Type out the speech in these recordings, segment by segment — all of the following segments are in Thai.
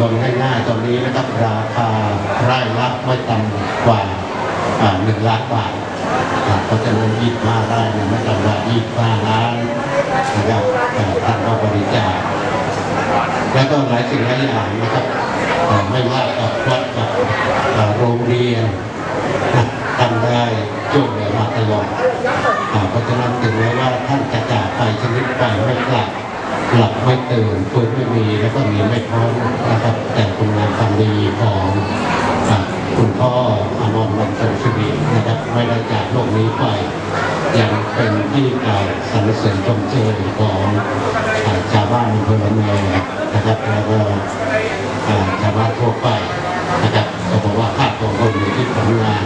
นวณง่ายๆตอนนี้นะครับราคาไร่ละไม่ต่ำกว่าหนึ่งล้านบาทอ่าเพราะฉะนั้นยี่ห้าไร่เนี่ยไม่ต่ำกว่ายี่ห้าล้านนะครับท่านก็บริจาคแล้วก็หลายสิ่งหลายอย่างนะครับไม่ว่ากับวัดกับโรงเรียนท่านได้ช่วยเหลือมาตลอดเพราะฉะนั้นถึงแม้ว่าท่านจะจากไปชนิดไปไม่กลับ หลับไม่ตื่นฟื้นไม่มีแล้วก็หนีไม่พ้นนะครับ แต่คุณงามความดีของคุณพ่ออานนท์วันทรงชีวินะครับไม่ได้จากโลกนี้ไป ยังเป็นที่กล่าวสรรเสริญชมเชยของชาวบ้านอำเภอละแมนะครับแล้วก็ชาวบ้านทั่วไปนะครับก็บอกว่าภาพของคนอยู่ที่ผลงาน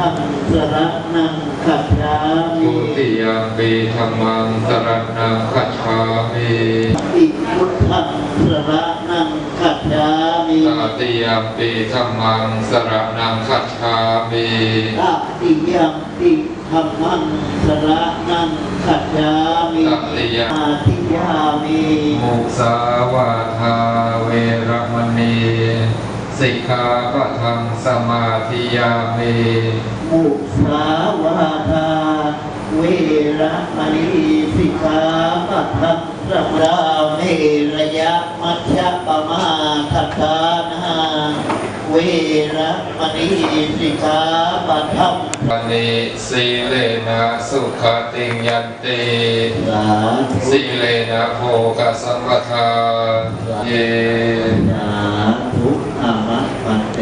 ทังสระนังขัจฉามิ ทุติยมปีธ รรมังสรณังคัจฉามิอิพุทธังสระนังขัจฉามิตติยมปีธรรมังสรณังคัจฉามิตติยัมปิธรรมังสระนังขัจฉามิตติยมอาทิยามิมุสาวาทาเวรมณีสิกขาปะทังสมาธิยามิมุสาวาทา เวระมณีสิกขาปัทังสมดาเมระยะมัชฌะปมาทัฏฐานาเวระมณีสิกขาปัทังปณิสีเลนะสุขติยันติสีเลนะโภกสัมปทาเยสาธุอามัตปันเต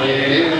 ส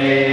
ป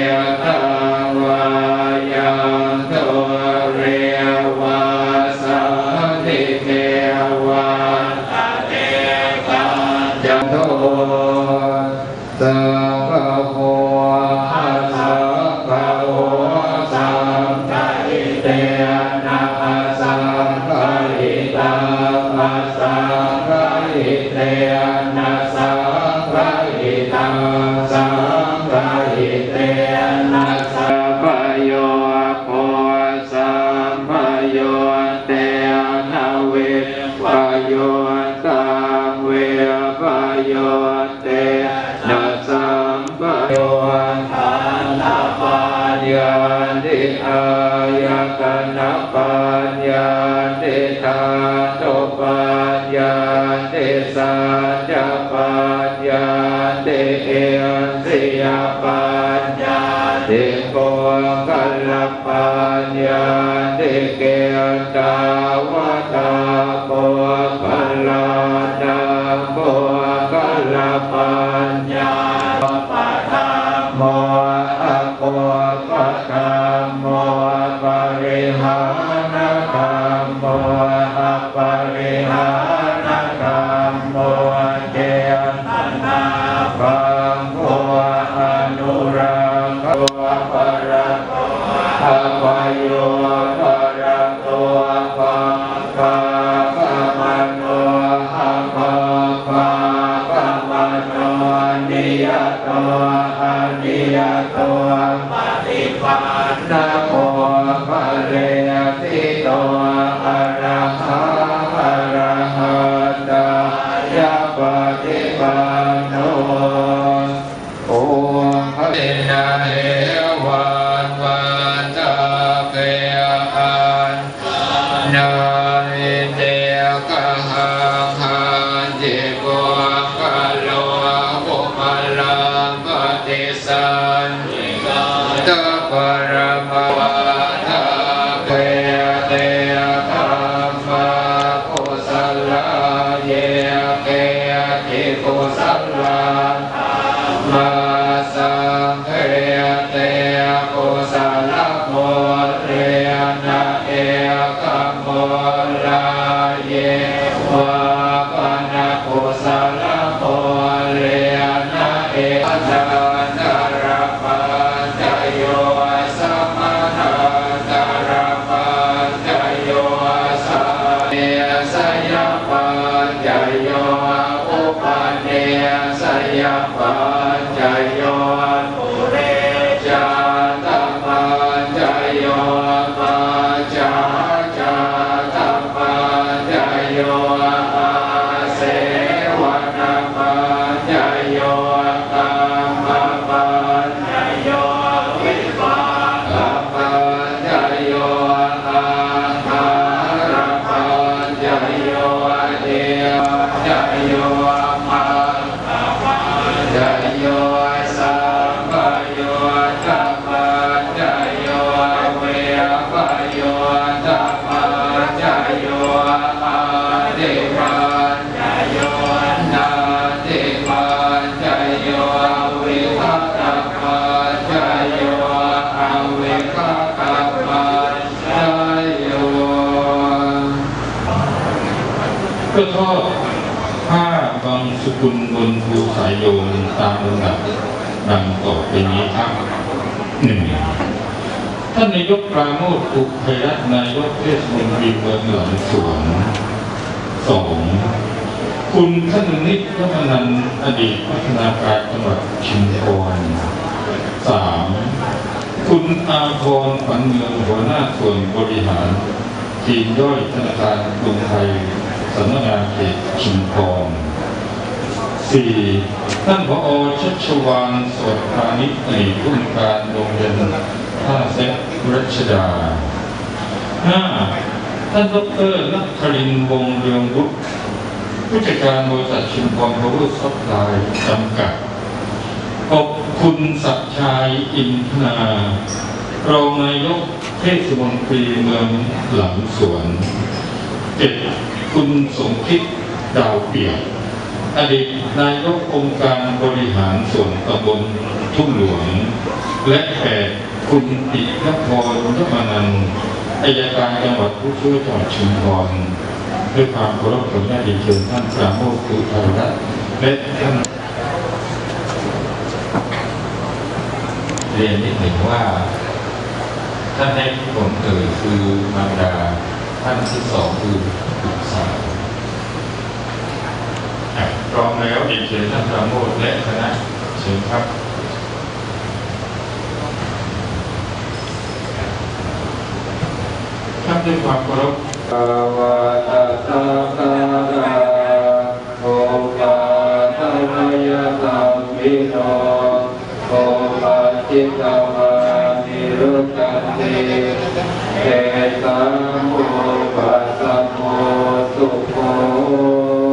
านธรรมโมอะปริหานธรรมโมเจตนาปังโมอนุรังโกปะระโกอภโย พ ปนี้ครับหนึ่งท่านนายกปราโมทปุไพรัตนายกเทศมนตรีเมืองหลังสวนสองคุณท่านนิตยมนันท์อดีตพัฒนาการจังหวัดชุมพรสามคุณอาพรขวัญเมืองหัวหน้าส่วนบริหารทีมย่อยธนาคารกรุงไทยสำนักงานเขตชุมพรสี่ ท่านผอชัชวานสวัสดิ์พานิชอดีผู้การโรงเรียนท่าเซ็ตรัชดาห้าท่านดรนักครินทร์วงเรืองบุตรผู้จัดการบริษัทชุมพรพาวเวอร์ซัพพลายจำกัดขอบคุณศักชัยอินทนารองนายกเทศมนตรีเมืองหลังสวนเจ็ดคุณสมคิดดาวเปียก อดีตนายกองค์การบริหารส่วนตำบลทุ่งหลวง และแปดคุณตินพรยมนันอายการจังหวัดผู้ช่วยจังหวัดชุมพรด้วยความเคารพขออนุญาตเรีเชิญท่านปราโมทคุไทยรัตน์และท่านเรียนนิดหนึ่งว่า ท่านแรกผมเอ่ยคือมารดาท่านที่สองคือบุตรสาว ร้อมแล้วเรียนเชิญท่านปราโมทและคณะเชิญครับท่านด้วยความเคารพภาวะตาตาตาราโอปาทมยตัมวิโนโอปัจจิตวานิรุตตันติเอตัมโอปัสสโมสุโข ต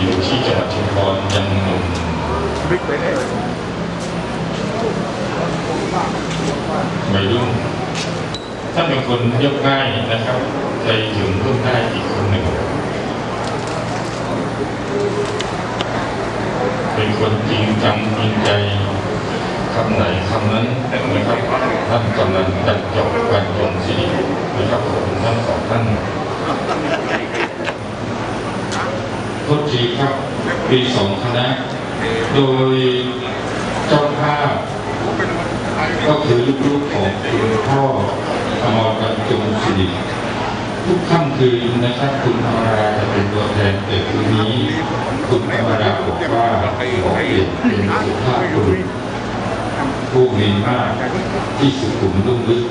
อยู่ที่จังหวัดชุมพรยังหนุ่มวัยรุ่นท่านเป็นคนยบง่ายนะครับใจถึงเพิ่มได้อีกคนหนึ่ง เป็นคนจริงจังจริงใจคำไหนคำนั้นนะครับท่านกำลังจัดจบการจงสิรินะครับขอบคุณทั้งสองท่าน ทษทีครับปีสองคณะ โดยเจ้าภาพก็คือลูกๆของคุณพ่ออมรกันจงสิริทุกค่ำคืนนะครับคุณธรรมราจะเป็นตัวแทนแต่คืนนี้ คุณธรรมราบอกว่าขอเปลี่ยนเป็นสุภาพบุรุษผู้มีมากที่สุขุมลุ่มลึก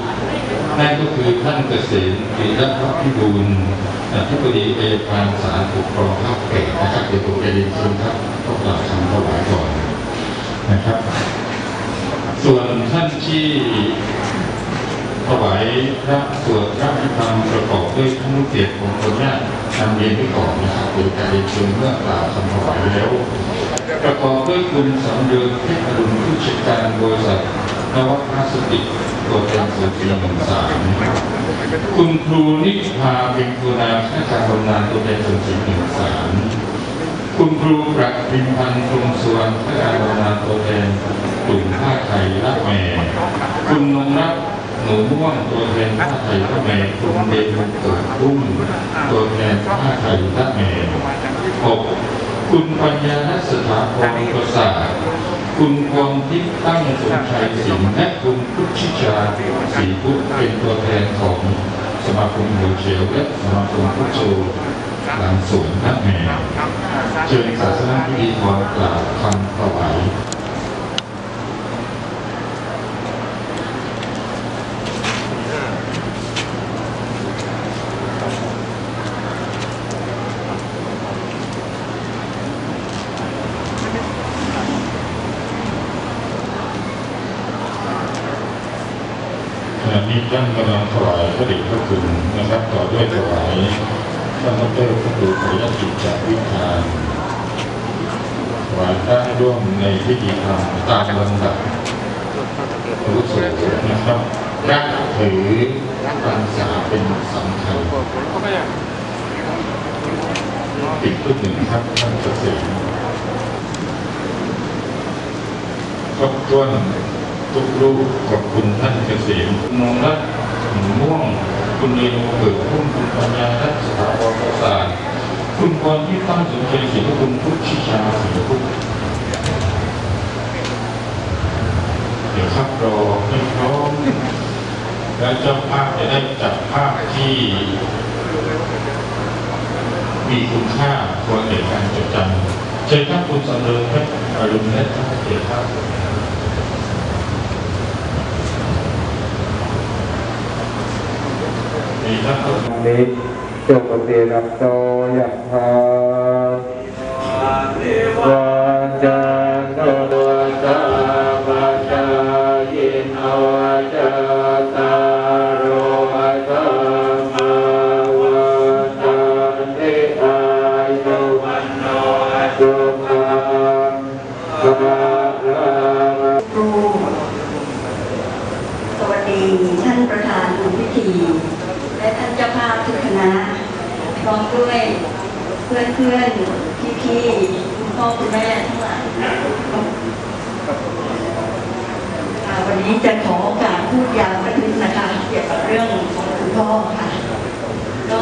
นั่นก็คือท่านเกษมปีรัตนพิบูลอธิบดีเอกการศาลปกครองภาค แปดนะครับเดี๋ยวผมจะเรียนเชิญครับก็กล่าวคำถวายก่อนนะครับ ส่วนท่านที่ถวายพระสวดพระพิธรรมประกอบด้วยพระนุเกียรติของคนนี้นำเรียนไว้ก่อนนะครับโดยการเรียนเชิญเมื่อกล่าวคำถวายแล้ว ประกอบด้วยคุณสำเริงเทพอรุณผู้จัดการบริษัทนวัตพลาสติ ตัวแทนส่วนปีหนึ่งสามคุณครูนิพาเป็นครูนาข้าราชการบำนาญตัวแทนส่วนปีหนึ่งสามคุณครูประพิมพันธ์พรหมสวนข้าราชการบำนาญตัวแทนกลุ่มผ้าไทยละแม่คุณนงรักหนูม่วงตัวแทนผ้าไทยละแม่คุณเดชเกิดรุ่งตัวแทนผ้าไทยละแม่หกคุณปัญญาสถาพรประสาท คุณควงทิพย์ตั้งสมชัยสิงห์และคุณพุทธิชาศรีพุทธเป็นตัวแทนของสมาคมหัวเชลและสมาคมพุทโจหลังสวนละแม่เชิญศาสนาพิธีกรกล่าวคำถวาย ท่านกำลังถวายพระเดชพระคุณนะครับ ต่อด้วยถวายท่านดรพระครูปริยติจากวิธานถวายพระร่วมในพิธีธรรมตามลำดับรู้สึกนะครับพระถือพรรษาเป็นสำคัญติดรูปหนึ่งครับท่านเกษมครบถ้วน ทุกรูปขอบคุณท่านเกษมคุณนงรัตน์หม่วง คุณเรนูเกิดพุ่มคุณปัญญารัตน์สาบันประสาทคุณพรที่ตั้งสมเด็จศิลคุณพุทธิชาศิลพุทธเดี๋ยวครับรอให้พร้อมแล้วเจ้าภาพจะได้จัดภาพที่ มีคุณค่าควรแก่การจดจำเชิญท่านคุณสำเริงครับอรุณและท่านเกียรติครับ มีท่า นผู้นิจงปฏิรับโตยัพา ร้อมด้วยเพื่อนเพื่อนพี่พี่ๆคุณพ่อคุณแม่ทั้งหลายวันนี้จะขอโอกาสพูดยาวสักนิดนะคะ เกี่ยวกับเรื่องของคุณพ่อค่ะก็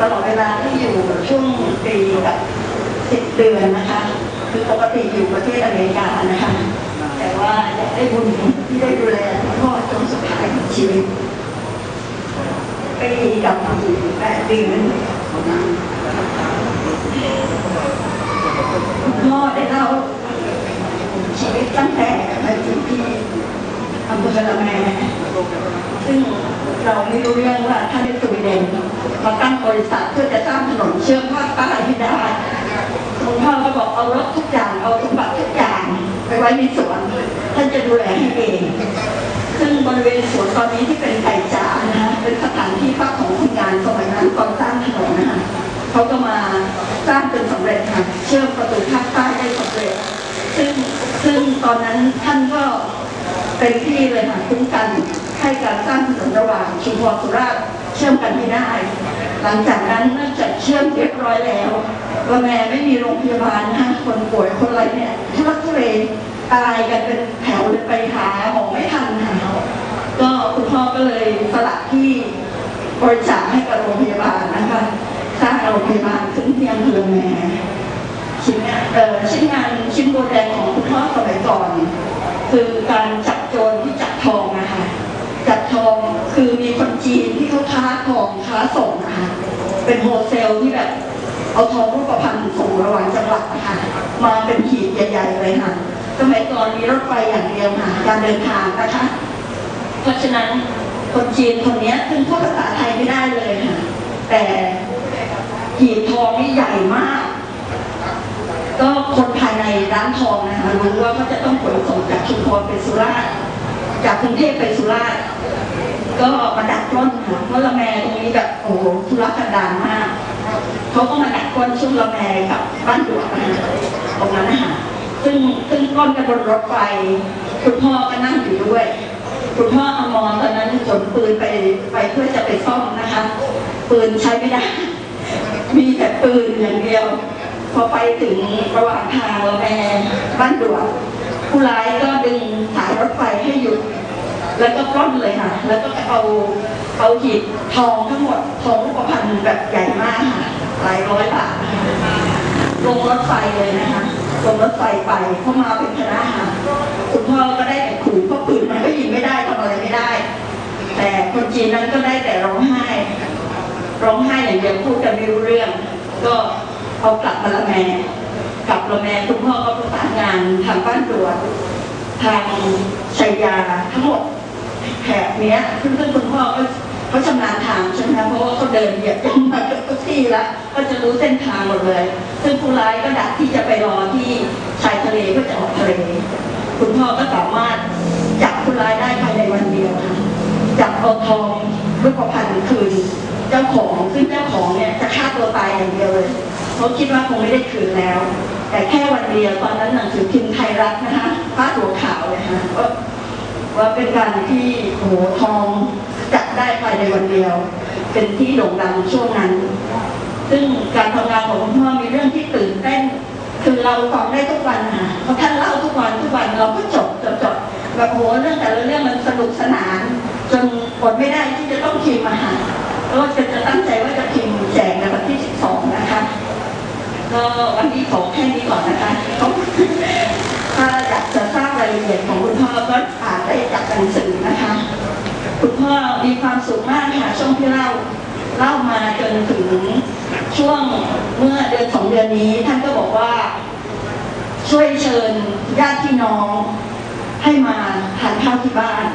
ตลอดเวลาที่อยู่ช่วงปีกับสิบเดือนนะคะ คือปกติอยู่ประเทศอเมริกานะคะ แต่ว่าอยากได้บุญที่ได้ดูแลพ่อจนสุดท้ายของชีวิต ปีกับแปดเดือนคุณพ่อได้เล่าชีวิตตั้งแต่มาอยู่ที่อำเภอละแมซึ่งเราไม่รู้เรื่องว่าท่านเป็นสวีเดนมาตั้งบริษัทเพื่อจะสร้างถนนเชื่อมภาคใต้ให้ได้คุณพ่อก็บอกเอารถทุกอย่างเอาสมบัติทุกอย่าง ไปไว้ในสวนท่านจะดูแลให้เอง ซึ่งบริเวณสวนตอนนี้ที่เป็นไก่จ๋านะฮะเป็นสถานที่พักของคนงานสมัยนั้นก่อนสร้างถนนนะคะเขาก็มาสร้างจนสำเร็จค่ะ เชื่อมประตูภาคใต้ได้สำเร็จ ซึ่งซึ่งตอนนั้นท่านก็เป็นที่เลยค่ะคุ้มกันให้การสร้างถนนระหว่างชุมพรสุราษฎร์เชื่อมกันไม่ได้ หลังจากนั้นเนื่องจากเชื่อมเรียบร้อยแล้วว่าแม่ไม่มีโรงพยาบาลนะคะคนป่วยคนอะไรเนี่ยทุลักทุเลตายกันเป็นแถวเลยไปหาหมอไม่ทันค่ะก็คุณพ่อ ก็เลยสละที่บริจาคให้กับโรงพยาบาลนะคะสร้างโรงพยาบาลขึ้นที่อำเภอแม่ชิ้นงานเอ่อชิ้นงานชิ้นโบแดงของคุณพ่อสมัยก่อน คือการจับโจรที่จับทองนะคะจับทองคือมีคนจีนที่เขาค้าทองค้าส่งนะคะเป็นโฮเซลที่แบบเอาทองรูปพรรณส่งระหว่างจังหวัดนะคะมาเป็นหีบใหญ่ๆเลยค่ะสมัยก่อนมีรถไฟอย่างเดียวค่ะการเดินทางนะคะ เพราะฉะนั้น คนจีนคนนี้ซึ่งพูดภาษาไทยไม่ได้เลยค่ะแต่หีบทองนี่ใหญ่มาก ก็คนภายในร้านทองนะคะรู้ว่าเขาจะต้องขนส่งจากชุมพรไปสุราษฎร์จากกรุงเทพไปสุราษฎร์ก็มาดักปล้นค่ะเพราะละแมตรงนี้แบบโอ้โหทุรกันดารมากเขาก็มาดักปล้นช่วงละแมกับบ้านดวงตรงนั้นนะคะซึ่งซึ่งปล้นกันบนรถไฟคุณพ่อก็นั่งอยู่ด้วย คุณพ่ออมรตอนนั้นขนปืนไปไปเพื่อจะไปซ่อมนะคะ ปืนใช้ไม่ได้ มีแต่ปืนอย่างเดียว พอไปถึงระหว่างทางเราแม่บ้านด่วนผู้ร้ายก็ดึงสายรถไฟให้หยุด แล้วก็ปล้นเลยค่ะ แล้วก็เอาเอาหีบทองทั้งหมดทองรูปพรรณแบบใหญ่มากค่ะหลายร้อยบาทลงรถไฟเลยนะคะลงรถไฟไปเข้ามาเป็นคณะค่ะคุณพ่อก็ได้ ได้ แต่คนจีนนั้นก็ได้แต่ร้องไห้ ร้องไห้อย่างเดียวพูดกันไม่รู้เรื่อง ก็เอากลับมาละแมกลับละแมคุณพ่อก็ประสานงานทางบ้านตรวจทางชัยาทั้งหมดแถบเนี้ยซึ่งคุณพ่อก็เขาชำนาญทางใช่ไหมเพราะว่าเขาเดินเหยียบกันมาทุกที่แล้วก็จะรู้เส้นทางหมดเลย ซึ่งผู้ร้ายก็ดักที่จะไปรอที่ชายทะเลเพื่อจะออกทะเล คุณพ่อก็สามารถจับผู้ร้ายได้ภายในวันเดียวค่ะ จับเอาทอง รูปพรรณคืนเจ้าของซึ่งเจ้าของเนี่ยจะฆ่าตัวตายอย่างเดียวเลยเขาคิดว่าคงไม่ได้คืนแล้ว แต่แค่วันเดียวตอนนั้นหนังสือพิมพ์ไทยรัฐนะคะพาดหัวข่าวเลยค่ะว่าว่าเป็นการที่โหทองจับได้ภายในวันเดียว เป็นที่โด่งดังช่วงนั้น ซึ่งการทำงานของคุณพ่อมีเรื่องที่ตื่นเต้นคือเราฟังได้ทุกวันค่ะเพราะท่านเล่าทุกวันทุกวันเราก็จดจดจดแบบโหเรื่องแต่ละเรื่องมันสนุกสนาน จน อดไม่ได้ที่จะต้องพิมพ์มาหาแล้วก็จะจะตั้งใจว่าจะพิมพ์แจกในวันที่ 12 นะคะ ก็วันนี้ขอแค่นี้ก่อนนะคะถ้าอยากจะทราบรายละเอียดของคุณพ่อก็อ่านได้จากหนังสือนะคะ คุณพ่อมีความสุขมากค่ะช่วงที่เล่าเล่ามาจนถึงช่วงเมื่อเดือนสองเดือนนี้ ท่านก็บอกว่า ช่วยเชิญญาติพี่น้องให้มาทานข้าวที่บ้าน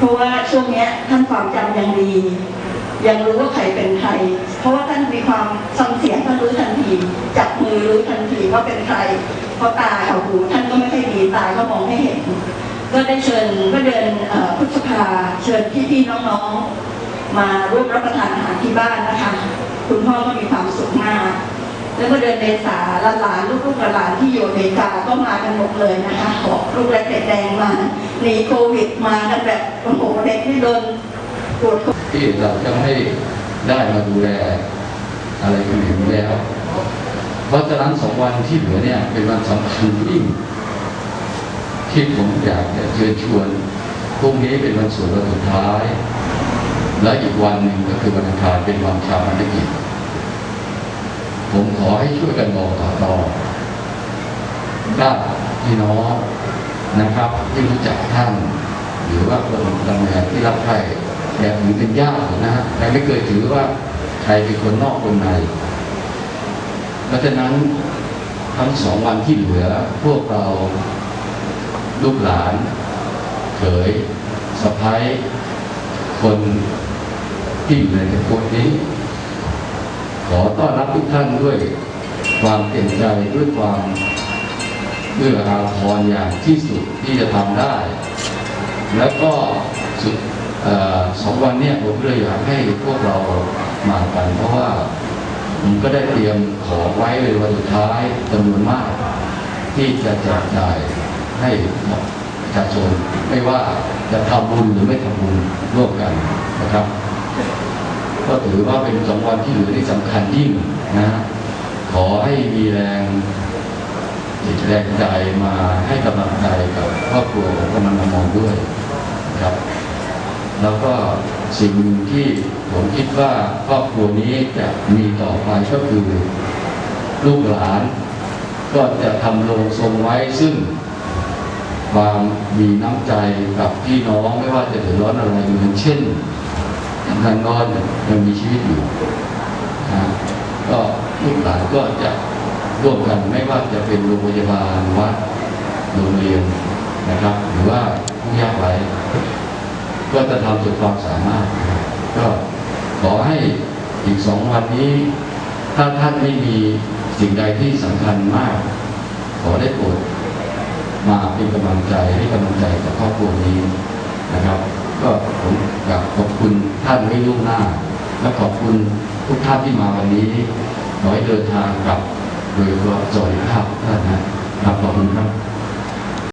เพราะว่าช่วงนี้ท่านความจำยังดี ยังรู้ว่าใครเป็นใคร เพราะว่าท่านมีความฟังเสียงท่านรู้ทันทีจับมือรู้ทันทีว่าเป็นใคร เพราะตากับหูท่านก็ไม่ค่อยดีตาก็มองไม่เห็น ก็ได้เชิญก็เดือนเอ่อพฤษภาเชิญพี่ๆน้องๆ มาร่วมรับประทานอาหารที่บ้านนะคะ คุณพ่อก็มีความสุขมาก แล้วก็เดือนเมษาหลานลูกๆหลานที่อยู่อเมริกาก็มากันหมดเลยนะคะขอลูกเล็กเด็กแดงมาหนีโควิดมากันแบบโอ้โหเด็กที่โดนตรวจที่เราจะไม่ได้มาดูแลอะไรกันอยู่แล้วเพราะฉะนั้นสองวันที่เหลือเนี่ยเป็นวันสำคัญยิ่งที่ผมอยากจะเชิญชวนพรุ่งนี้เป็นวันสวดวันสุดท้าย และอีกวันหนึ่งก็คือวันอังคารเป็นวันชาปนกิจ ผมขอให้ช่วยกันบอกต่อญาติพี่น้องนะครับที่รู้จักท่าน หรือว่าคนทำงานที่รับใช้แต่ถือเป็นญาตินะฮะแต่ไม่เคยถือว่าใครเป็นคนนอกคนในเพราะฉะนั้นทั้งสองวันที่เหลือพวกเราลูกหลาน เขยสะพ้ายคนที่อยู่ในตระกูลนี้ ขอต้อนรับทุกท่านด้วยความเต็มใจด้วยความเอื้ออาทรอย่างที่สุดที่จะทำได้ แล้วก็สุดเอ่อสองวันนี้ผมเลยอยากให้พวกเรามากัน เพราะว่าผมก็ได้เตรียมของไว้ในวันสุดท้ายจำนวนมาก ที่จะแจกจ่ายให้ประชาชนไม่ว่าจะทำบุญหรือไม่ทำบุญร่วมกันนะครับ ก็ถือว่าเป็นสองวันที่เหลือที่สำคัญยิ่งนะฮะขอให้มีแรงจิตแรงใจมาให้กำลังใจกับครอบครัวของกำนันมองด้วยนะครับ แล้วก็สิ่งหนึ่งที่ผมคิดว่าครอบครัวนี้จะมีต่อไปก็คือลูกหลานก็จะทำโรงทรงไว้ซึ่งความมีน้ำใจกับพี่น้องไม่ว่าจะเดือดร้อนอะไรเหมือนเช่นำนันนอนเนี่ยยังมีชีวิตอยู่นะก็ลูกหลานก็จะร่วมกันไม่ว่าจะเป็นโรงพยาบาลวัดโรงเรียนนะครับ หรือว่าผู้ยากไร้ก็จะทำสุดความสามารถ ก็ขอให้อีกสองวันนี้ ถ้าท่านไม่มีสิ่งใดที่สำคัญมาก ขอได้โปรดมาเป็นกำลังใจให้กำลังใจกับครอบครัวนี้นะครับ ก็ผมอยากขอบคุณท่านไม่ล่วงหน้า และขอบคุณทุกท่านที่มาวันนี้ขอให้เดินทางกลับโดยสวัสดิภาพท่านนะครับขอบคุณครับ